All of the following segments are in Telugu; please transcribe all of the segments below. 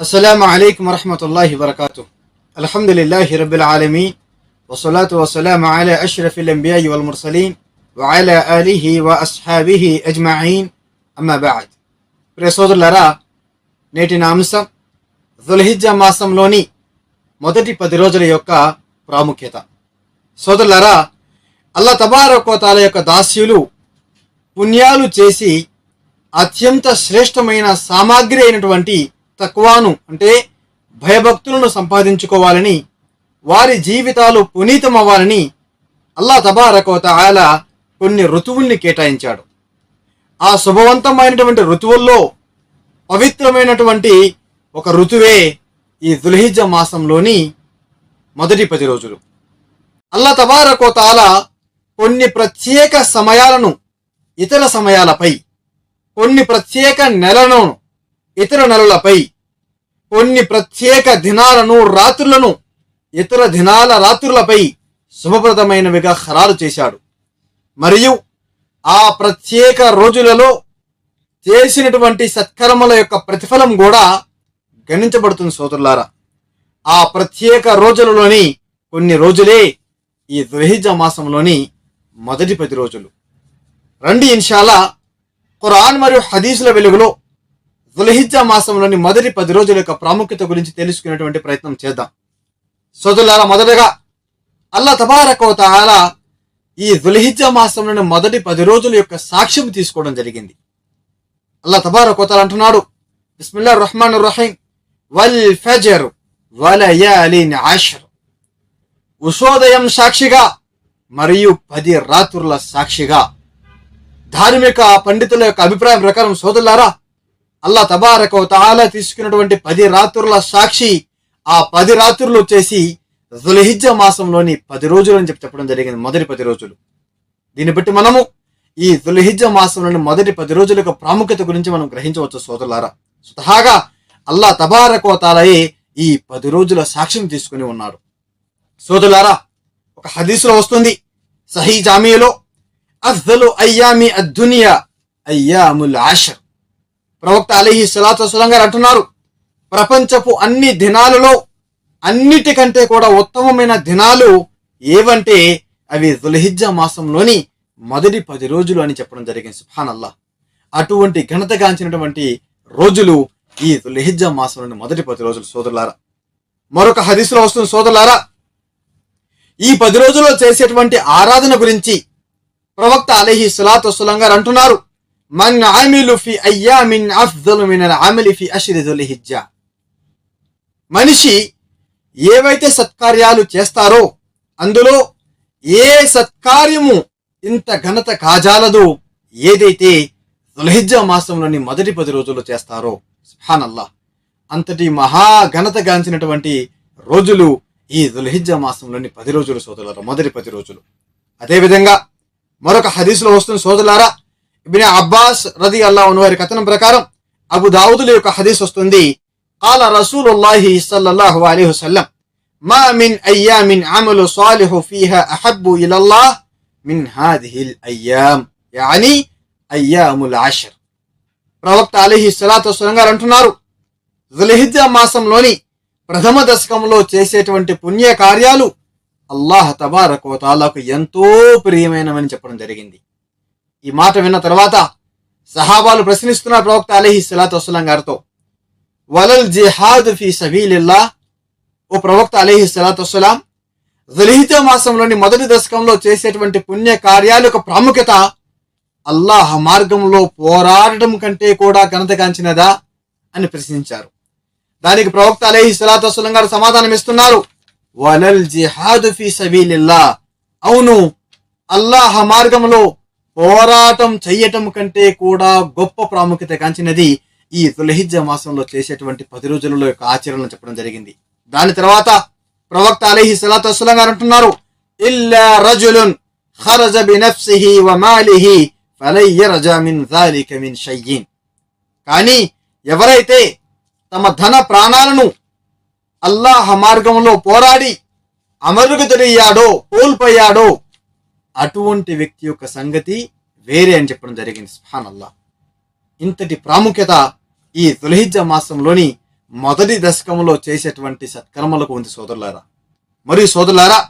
అస్సలం అయికు వరహమతుల్లాహి వరకాతు అల్హమ్దులిల్లాహి రబుల్ ఆలమీ వసలాతు వసలాం అల అష్రఫిల్ అంబియాయి యువల్ ముర్సలీం వాయల అలీహి వ అస్హాబిహి అజ్మాయిన్ అమ్మాబాద్ ప్రియ సోదరులరా నేటి నా అంశం జుల్హిజా మాసంలోని మొదటి పది రోజుల యొక్క ప్రాముఖ్యత. సోదరులరా అల్లా తబారకోతాల యొక్క దాస్యులు పుణ్యాలు చేసి అత్యంత శ్రేష్టమైన సామాగ్రి అయినటువంటి తక్వాను అంటే భయభక్తులను సంపాదించుకోవాలని వారి జీవితాలు పునీతమవ్వాలని అల్లా తబారకోత ఆల కొన్ని ఋతువుల్ని కేటాయించాడు. ఆ శుభవంతమైనటువంటి ఋతువుల్లో పవిత్రమైనటువంటి ఒక ఋతువే ఈ దుల్హిజ మాసంలోని మొదటి పది రోజులు. అల్లా తబారకోతాల కొన్ని ప్రత్యేక సమయాలను ఇతర సమయాలపై కొన్ని ప్రత్యేక నెలలను ఇతర నెలలపై కొన్ని ప్రత్యేక దినాలను రాత్రులను ఇతర దినాల రాత్రులపై శుభప్రదమైనవిగా ఖరారు చేశాడు. మరియు ఆ ప్రత్యేక రోజులలో చేసినటువంటి సత్కర్మల యొక్క ప్రతిఫలం కూడా గణించబడుతుంది సోదరులారా. ఆ ప్రత్యేక రోజులలోని కొన్ని రోజులే ఈ ద్వహిజ మాసంలోని మొదటి పది రోజులు. రండి ఇన్షాలా ఖురాన్ మరియు హదీసుల వెలుగులో దుల్హిజ్జా మాసంలోని మొదటి పది రోజుల యొక్క ప్రాముఖ్యత గురించి తెలుసుకునేటువంటి ప్రయత్నం చేద్దాం. సోదరులారా మొదటగా అల్లా తబారకోతాల ఈ దుల్హిజ్జా మాసంలోని మొదటి పది రోజుల యొక్క సాక్ష్యం తీసుకోవడం జరిగింది. అల్లా తబారకోతాల అంటున్నాడు బిస్మిల్లా రహమాన్ రహీం వల్ ఫజర్ వలయాలిన్ ఆషర్. ఉషోదయం సాక్షిగా మరియు పది రాత్రుల సాక్షిగా. ధార్మిక పండితుల యొక్క అభిప్రాయం ప్రకారం సోదరులారా అల్లా తబారక తాలా తీసుకున్నటువంటి పది రాత్రుల సాక్షి ఆ పది రాత్రులు వచ్చేసి జులహిజ్జ మాసంలోని పది రోజులు అని చెప్పి చెప్పడం జరిగింది మొదటి పది రోజులు. దీన్ని బట్టి మనము ఈ జులహిజ్జ మాసంలోని మొదటి పది రోజుల యొక్క ప్రాముఖ్యత గురించి మనం గ్రహించవచ్చు సోదరులారా. స్వతహాగా అల్లా తబారక తాలయే ఈ పది రోజుల సాక్ష్యం తీసుకుని ఉన్నాడు సోదరులారా ఒక హదీసులో వస్తుంది సహీ జామీలో అఫ్జలు అయ్యామి అద్దునియా అయ్యాముల్ ఆషర్. ప్రవక్త అలీహి సలాతు వసలం గారు అంటున్నారు ప్రపంచపు అన్ని దినాలలో అన్నిటికంటే కూడా ఉత్తమమైన దినాలు ఏవంటే అవి దుల్హిజ్జా మాసంలోని మొదటి పది రోజులు అని చెప్పడం జరిగింది సుహాన్ అల్లా అటువంటి ఘనతగాంచినటువంటి రోజులు ఈ దుల్హిజ్జా మాసంలోని మొదటి పది రోజులు సోదరులారా. మరొక హదీసులో వస్తుంది సోదరులారా. ఈ పది రోజుల్లో చేసేటువంటి ఆరాధన గురించి ప్రవక్త అలీహి సలాతు వసలం గారు అంటున్నారు. మన్ ఆమిలు ఫి అయ్యా మిన్ అఫ్జలు మిన్ అల్ అమలి ఫి అష్రి దుల్హిజ్జా మనిషి ఏవైతే సత్కార్యాలు చేస్తారో అందులో ఏ సత్కార్యము ఇంత ఘనత కాజాలదు ఏదైతే దుల్హిజ్జా మాసంలోని మొదటి పది రోజులు చేస్తారో సుహానల్లా అంతటి మహా ఘనత గాంచినటువంటి రోజులు ఈ దుల్హిజ్జా మాసంలోని పది రోజులు సోదరులారా మొదటి పది రోజులు. అదేవిధంగా మరొక హదీసులో వస్తున్న సోదరులారా ఇబిన్ అబ్బాస్ రది అల్లా వారి కథనం ప్రకారం అబు దావుదుల యొక్క హదీస్ వస్తుంది قال رسول الله صلى الله عليه وسلم ما من أيام عمل صالح فيها أحب إلى الله من هذه الأيام يعني أيام العشر ప్రవక్త అలీహి సలాతు వసలం గారు అంటున్నారు జులహిజ్జా మాసంలోని ప్రథమ దశకంలో చేసేటువంటి పుణ్య కార్యాలు అల్లాహ్ తబారకోతాలకు ఎంతో ప్రియమైనవని చెప్పడం జరిగింది ఈ మాట విన్న తర్వాత సహాబాలు ప్రశ్నిస్తున్న ప్రవక్త అలీహి సలాత్ వసలం గారితో వలల్ జిహాద్ ఫీ సబీలిల్లా ఓ ప్రవక్త అలీహి సలాత్ వసలాం జలిహిత మాసంలోని మొదటి దశకంలో చేసేటువంటి పుణ్య కార్యాల యొక్క ప్రాముఖ్యత అల్లాహ్ మార్గంలో పోరాడటం కంటే కూడా ఘనతగాంచినదా అని ప్రశ్నించారు. దానికి ప్రవక్త అలీహి సలాత్ వసలం గారు సమాధానం ఇస్తున్నారు వలల్ జిహాద్ ఫీ సబీలిల్లా అవును అల్లాహ్ మార్గంలో పోరాటం చేయటం కంటే కూడా గొప్ప ప్రాముఖ్యత కాంచినది ఈ దులహిజ్జ మాసంలో చేసేటువంటి పది రోజులలో యొక్క ఆచరణ చెప్పడం జరిగింది. దాని తర్వాత ప్రవక్త అలీహి సలాతు వసలం గారు అంటున్నారు ఇల్లా రజులున్ ఖరజ బినఫ్సిహి వ మాలిహి ఫలయ్యరజ మిన్ జాలిక మిన్ షయ్యిన్. కానీ ఎవరైతే తమ ధన ప్రాణాలను అల్లాహ్ మార్గంలో పోరాడి అమరుగుదొరయ్యాడో కోల్పోయాడో అటువంటి వ్యక్తి యొక్క సంగతి వేరే అని చెప్పడం జరిగింది. సుహాన్ అల్లా ఇంతటి ప్రాముఖ్యత ఈ దులహిజ మాసంలోని మొదటి దశకంలో చేసేటువంటి సత్కర్మలకు ఉంది సోదరులారా. మరియు సోదరులారా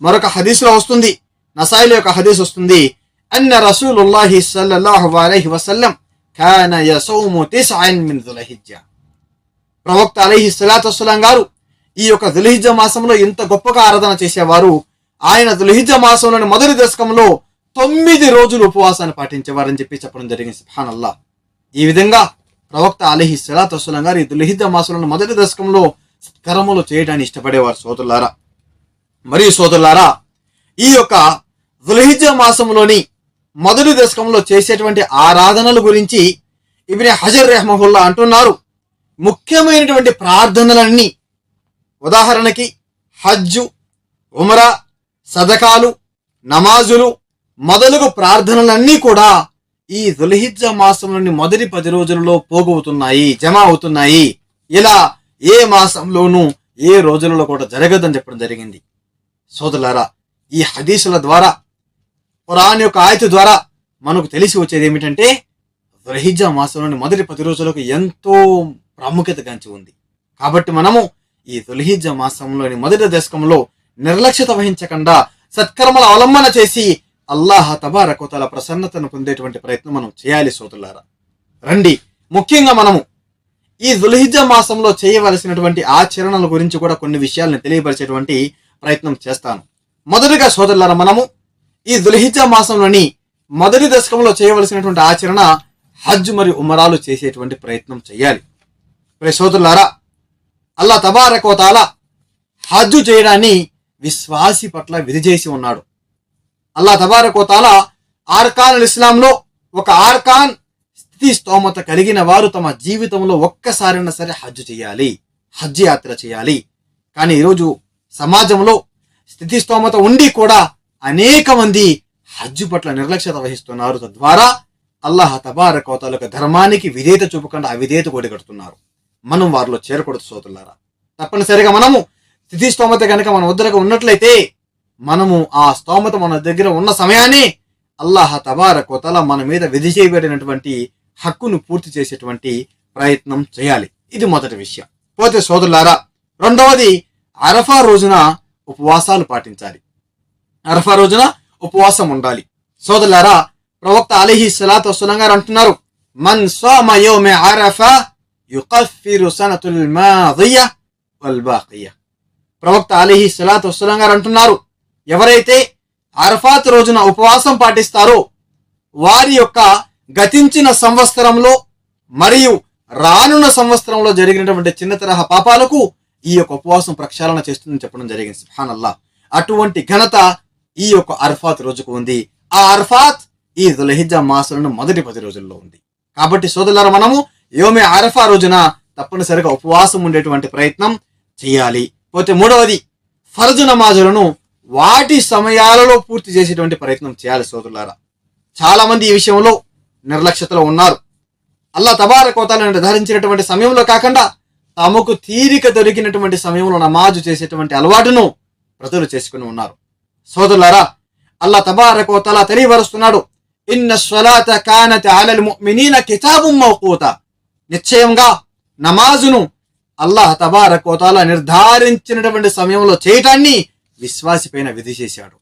మరొక హదీసులో వస్తుంది నసాయిలో యొక్క హదీస్ వస్తుంది అన్న రసూలుల్లాహి సల్లల్లాహు అలైహి వసల్లం కాన యసౌము తిస్అన్ మిన్ దులహిజ్జ. ప్రవక్త అలైహి సలాతు వసలాం గారు ఈ యొక్క దులహిజ్జ మాసంలో ఇంత గొప్పగా ఆరాధన చేసేవారు ఆయన దుల్హిజ్జ మాసంలోని మొదటి దశకంలో తొమ్మిది రోజులు ఉపవాసాన్ని పాటించేవారని చెప్పి చెప్పడం జరిగింది. సుహాన్ అల్లా ఈ విధంగా ప్రవక్త అలహి సలాత్ వసలం గారు ఈ దుల్హిజ్జ మాసంలోని మొదటి దశకంలో కర్మలు చేయడానికి ఇష్టపడేవారు సోదరులారా. మరియు సోదరులారా ఈ యొక్క దులిహిజ మాసంలోని మొదటి దశకంలో చేసేటువంటి ఆరాధనల గురించి ఇవిని హజర్ రెహమహుల్లా అంటున్నారు. ముఖ్యమైనటువంటి ప్రార్థనలన్నీ ఉదాహరణకి హజ్జు ఉమరా సదకాలు నమాజులు మొదలగు ప్రార్థనలన్నీ కూడా ఈ దుల్హిజ్జ మాసంలోని మొదటి పది రోజులలో పోగవుతున్నాయి జమ అవుతున్నాయి. ఇలా ఏ మాసంలోనూ ఏ రోజులలో కూడా జరగదని చెప్పడం జరిగింది. సోదరులారా ఈ హదీసుల ద్వారా ఖురాన్ యొక్క ఆయత ద్వారా మనకు తెలిసి వచ్చేది ఏమిటంటే దుల్హిజ్జా మాసంలోని మొదటి పది రోజులకు ఎంతో ప్రాముఖ్యత గంచి ఉంది. కాబట్టి మనము ఈ దుల్హిజ్జా మాసంలోని మొదటి దశకంలో నిర్లక్ష్యత వహించకుండా సత్కర్మల అవలంబన చేసి అల్లాహ తబారకోతల ప్రసన్నతను పొందేటువంటి ప్రయత్నం మనం చేయాలి సోదరులారా. రండి ముఖ్యంగా మనము ఈ దుల్హిజ మాసంలో చేయవలసినటువంటి ఆచరణల గురించి కూడా కొన్ని విషయాలను తెలియపరిచేటువంటి ప్రయత్నం చేస్తాను. మొదటిగా సోదరులారా మనము ఈ దుల్హిజ మాసంలోని మొదటి దశకంలో చేయవలసినటువంటి ఆచరణ హజ్ మరియు ఉమరాలు చేసేటువంటి ప్రయత్నం చేయాలి. ప్రే సోదరులారా అల్లా తబారకోతాల హజ్జు చేయడాన్ని విశ్వాసి పట్ల విధిచేసి ఉన్నాడు. అల్లా తబారకోతాల ఆర్కాన్ ఇస్లాంలో ఒక ఆర్కాన్ స్థితి స్తోమత కలిగిన వారు తమ జీవితంలో ఒక్కసారైనా సరే హజ్జు చేయాలి హజ్ యాత్ర చేయాలి. కానీ ఈరోజు సమాజంలో స్థితి స్తోమత ఉండి కూడా అనేక మంది హజ్జు పట్ల నిర్లక్ష్యత వహిస్తున్నారు. తద్వారా అల్లాహ్ తబారకోతాల యొక్క ధర్మానికి విధేయత చూపకుండా అవిధేయత కొడిగడుతున్నారు మనం వారిలో చేరకూడదు సోదరులారా. తప్పనిసరిగా మనము తిథి స్తోమత కనుక మన వద్దరకు ఉన్నట్లయితే మనము ఆ స్తోమత మన దగ్గర ఉన్న సమయాన్ని అల్లాహ్ తబారకోతల మన మీద విధి చేయబడినటువంటి హక్కును పూర్తి చేసేటువంటి ప్రయత్నం చేయాలి. ఇది మొదటి విషయం. పోతే సోదరులారా రెండవది అరఫా రోజున ఉపవాసాలు పాటించాలి. అరఫా రోజున ఉపవాసం ఉండాలి. సోదరులారా ప్రవక్త అలీహి సలాత్ వసలం గారు అంటున్నారు మన్ సోమ యోమె అరఫా యుకఫిరు సనతుల్ మాదియ వల్ బాకియ ప్రవక్త అలీహి సలాత్ వసలం గారు అంటున్నారు ఎవరైతే అరఫాత్ రోజున ఉపవాసం పాటిస్తారో వారి యొక్క గతించిన సంవత్సరంలో మరియు రానున్న సంవత్సరంలో జరిగినటువంటి చిన్న తరహా పాపాలకు ఈ యొక్క ఉపవాసం ప్రక్షాళన చేస్తుందని చెప్పడం జరిగింది. సుహానల్లా అటువంటి ఘనత ఈ యొక్క అర్ఫాత్ రోజుకు ఉంది. ఆ అర్ఫాత్ ఈ దులహిజా మాసులను మొదటి పది రోజుల్లో ఉంది. కాబట్టి సోదరులారా మనము యోమే అరఫా రోజున తప్పనిసరిగా ఉపవాసం ఉండేటువంటి ప్రయత్నం చేయాలి. పోతే మూడవది ఫరజు నమాజులను వాటి సమయాలలో పూర్తి చేసేటువంటి ప్రయత్నం చేయాలి సోదరులారా. చాలా మంది ఈ విషయంలో నిర్లక్ష్యతలో ఉన్నారు. అల్లా తబారకోతాలను నిర్ధారించినటువంటి సమయంలో కాకుండా తమకు తీరిక దొరికినటువంటి సమయంలో నమాజు చేసేటువంటి అలవాటును ప్రజలు చేసుకుని ఉన్నారు. సోదరులారా అల్లా తబారకోతల తెలియపరుస్తున్నాడు ఇన్న స్వలాత కానత అలల్ ముഅ్మినీన కితాబుం మౌకూత. నిశ్చయంగా నమాజును అల్లాహ్ తబారకోతాల నిర్ధారించినటువంటి సమయంలో చేయటాన్ని విశ్వాసిపైన విధి చేశాడు.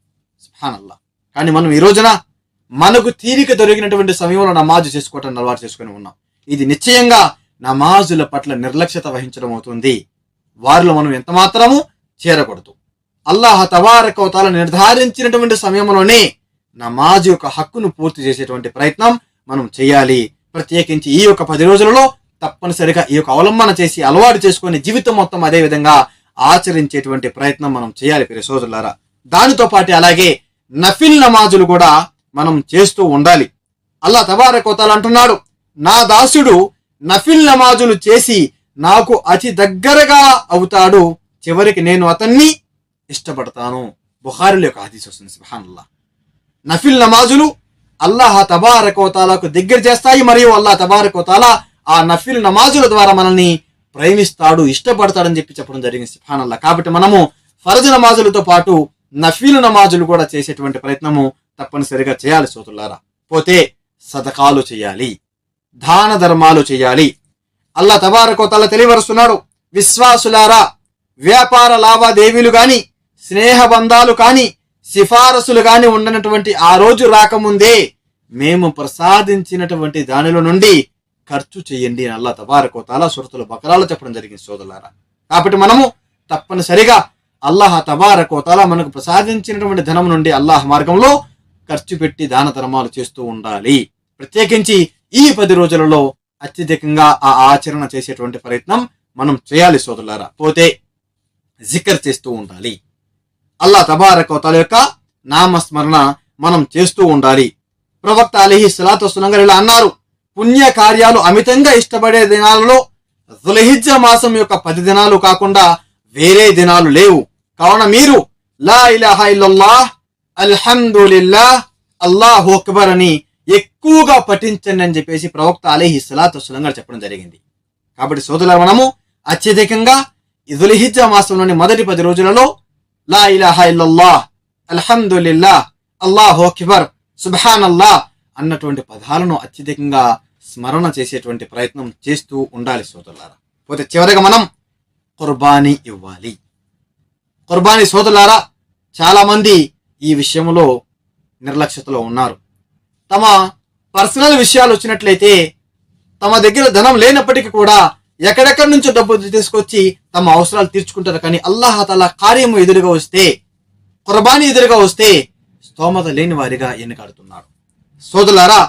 సుహానల్లా కానీ మనం ఈ రోజున మనకు తీరిక దొరికినటువంటి సమయంలో నమాజు చేసుకోవటం అలవాటు చేసుకుని ఉన్నాం. ఇది నిశ్చయంగా నమాజుల పట్ల నిర్లక్ష్యత వహించడం అవుతుంది. వారిలో మనం ఎంత మాత్రము చేరకూడదు. అల్లాహ తబారకవతాల నిర్ధారించినటువంటి సమయంలోనే నమాజ్ యొక్క హక్కును పూర్తి చేసేటువంటి ప్రయత్నం మనం చేయాలి. ప్రత్యేకించి ఈ యొక్క పది రోజులలో తప్పనిసరిగా ఈ యొక్క అవలంబన చేసి అలవాటు చేసుకొని జీవితం మొత్తం అదే విధంగా ఆచరించేటువంటి ప్రయత్నం మనం చేయాలి ప్రియ సోదరులారా. దానితో పాటు అలాగే నఫిల్ నమాజులు కూడా మనం చేస్తూ ఉండాలి. అల్లా తబారకోతాలు అంటున్నాడు నా దాసుడు నఫిల్ నమాజులు చేసి నాకు అతి దగ్గరగా అవుతాడు. చివరికి నేను అతన్ని ఇష్టపడతాను. బుహారిలో యొక్క హదీస్ వస్తుంది సుబ్హానల్లాహ్ నఫిల్ నమాజులు అల్లాహ్ తబారకోతాలకు దగ్గర చేస్తాయి మరియు అల్లాహ్ తబారకోతాలా ఆ నఫిల్ నమాజుల ద్వారా మనల్ని ప్రేమిస్తాడు ఇష్టపడతాడని చెప్పి చెప్పడం జరిగింది. సిఫానల్లా కాబట్టి మనము ఫరజ్ నమాజులతో పాటు నఫీల్ నమాజులు కూడా చేసేటువంటి ప్రయత్నము తప్పనిసరిగా చేయాలి సోతులారా పోతే సదకాలు చేయాలి. దాన ధర్మాలు చేయాలి. అల్లా తబారకోతల తెలియవరుస్తున్నాడు విశ్వాసులారా వ్యాపార లావాదేవీలు గాని స్నేహబంధాలు కానీ సిఫారసులు కానీ ఉండనటువంటి ఆ రోజు రాకముందే మేము ప్రసాదించినటువంటి దానిలో నుండి ఖర్చు చేయండి అని అల్లా తబారకోతాల సురతుల బకరాలు చెప్పడం జరిగింది సోదరులారా. కాబట్టి మనము తప్పనిసరిగా అల్లాహ్ తబారకోతాల మనకు ప్రసాదించినటువంటి ధనం నుండి అల్లాహ్ మార్గంలో ఖర్చు పెట్టి దాన ధర్మాలు చేస్తూ ఉండాలి. ప్రత్యేకించి ఈ పది రోజులలో అత్యధికంగా ఆ ఆచరణ చేసేటువంటి ప్రయత్నం మనం చేయాలి సోదరులారా. పోతే జికర్ చేస్తూ ఉండాలి. అల్లా తబారకోతాల యొక్క నామస్మరణ మనం చేస్తూ ఉండాలి. ప్రవక్త అలీహి సలాతో సునంగర్ ఇలా అన్నారు. పుణ్య కార్యాలు అమితంగా ఇష్టపడే దినాలలో జులహిజ్జ మాసం యొక్క పది దినాలు కాకుండా వేరే దినాలు లేవు. కావున మీరు లా ఇలాహ ఇల్లల్లాహ్ అల్హమ్దులిల్లాహ్ అల్లాహ్ అక్బర్ అని ఎక్కువగా పఠించండి అని చెప్పేసి ప్రవక్త అలీహి సలాతు గారు చెప్పడం జరిగింది. కాబట్టి సోదరుల మనము అత్యధికంగా ఇదులిహిజ్జ మాసంలోని మొదటి పది రోజులలో లా ఇలాహ ఇల్లల్లాహ్ అల్హందుల్లా అల్లాహ్ అక్బర్ సుబ్హాన్ అల్లాహ్ అన్నటువంటి పదాలను అత్యధికంగా స్మరణ చేసేటువంటి ప్రయత్నం చేస్తూ ఉండాలి సోదరులారా. పోతే చివరిగా మనం కుర్బానీ ఇవ్వాలి. కుర్బానీ సోదరులారా చాలామంది ఈ విషయంలో నిర్లక్ష్యతలో ఉన్నారు. తమ పర్సనల్ విషయాలు వచ్చినట్లయితే తమ దగ్గర ధనం లేనప్పటికీ కూడా ఎక్కడెక్కడి నుంచో డబ్బు తీసుకొచ్చి తమ అవసరాలు తీర్చుకుంటారు. కానీ అల్లాహతల కార్యము ఎదురుగా వస్తే కుర్బానీ ఎదురుగా వస్తే స్తోమత లేని వారిగా ఎన్నికడుతున్నారు. సోదరులారా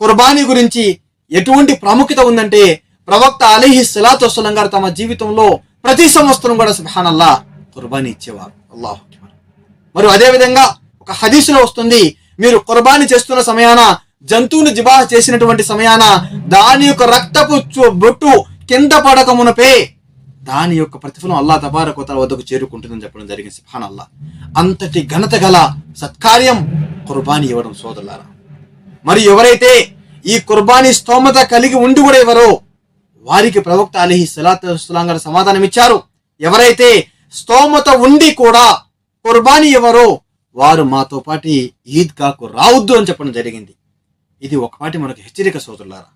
కుర్బానీ గురించి ఎటువంటి ప్రాముఖ్యత ఉందంటే ప్రవక్త అలీహి సలాత్ వసలం గారు తమ జీవితంలో ప్రతి సంవత్సరం కూడా సుభానల్లా కుర్బానీ ఇచ్చేవారు. అల్లాహ్ మరియు అదే విధంగా ఒక హదీసులో వస్తుంది మీరు కుర్బానీ చేస్తున్న సమయాన జంతువుని జిబాహ చేసినటువంటి సమయాన దాని యొక్క రక్తపు బొట్టు కింద పడక మునపే దాని యొక్క ప్రతిఫలం అల్లా తబారకోతల వద్దకు చేరుకుంటుందని చెప్పడం జరిగింది సుభాన్ అల్లా అంతటి ఘనత గల సత్కార్యం కుర్బానీ ఇవ్వడం సోదరులారా. మరి ఎవరైతే ఈ కుర్బానీ స్తోమత కలిగి ఉండి కూడా ఎవరో వారికి ప్రవక్త అలీహి సలాతు గారు సమాధానం ఇచ్చారు. ఎవరైతే స్తోమత ఉండి కూడా కుర్బానీ ఎవరో వారు మాతో పాటి ఈద్గాకు రావద్దు అని చెప్పడం జరిగింది. ఇది ఒకపాటి మనకు హెచ్చరిక సోదరులారా.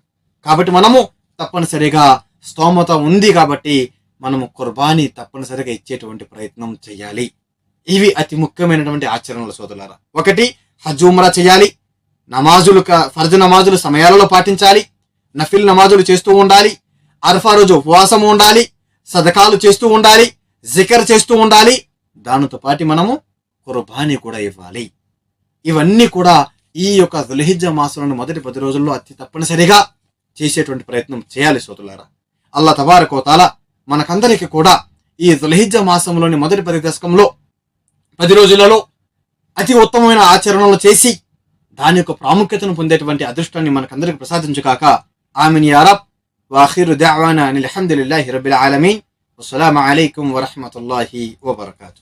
కాబట్టి మనము తప్పనిసరిగా స్తోమత ఉంది కాబట్టి మనము కుర్బానీ తప్పనిసరిగా ఇచ్చేటువంటి ప్రయత్నం చేయాలి. ఇవి అతి ముఖ్యమైనటువంటి ఆచరణలు సోదరులారా. ఒకటి హజ్ ఉమ్రా చేయాలి. నమాజులు ఫర్జ్ ఫర్జు నమాజులు సమయాలలో పాటించాలి నఫిల్ నమాజులు చేస్తూ ఉండాలి అర్ఫా రోజు ఉపవాసం ఉండాలి సదకాలు చేస్తూ ఉండాలి జికర్ చేస్తూ ఉండాలి. దానితో పాటు మనము కుర్బానీ కూడా ఇవ్వాలి. ఇవన్నీ కూడా ఈ యొక్క దులహిజ్జ మాసంలోని మొదటి పది రోజుల్లో అతి తప్పనిసరిగా చేసేటువంటి ప్రయత్నం చేయాలి సోదరులారా అల్లా తబారకోతాల మనకందరికీ కూడా ఈ దులహిజ్జ మాసంలోని మొదటి పది దశకంలో పది రోజులలో అతి ఉత్తమమైన ఆచరణలు చేసి దాని యొక్క ప్రాముఖ్యతను పొందేటువంటి అదృష్టాన్ని మనకందరికి ప్రసాదించుకాక ఆమెన్ యారబ్ వాఖిరు దావానా అని అలహమ్దుల్లాహి రబిల్ ఆలమీన్. అస్సలం అలైకుం వరహ్మతుల్లాహి వబర్కాతు.